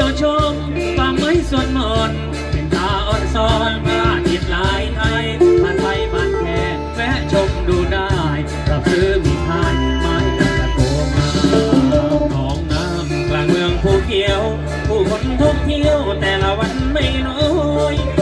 ที่ยวชมป่าไม่ส่วนมอนเป็นตาอ่อนซอนพระอาทิตย์ลายไทยผ่านไปผ่านแค่แวะชมดูได้เราบซื้อมีทานไม้ตะโกมาของน้ำกลางเมืองภูเขียว ผู้คนท่องเที่ยวแต่ละวันไม่น้อย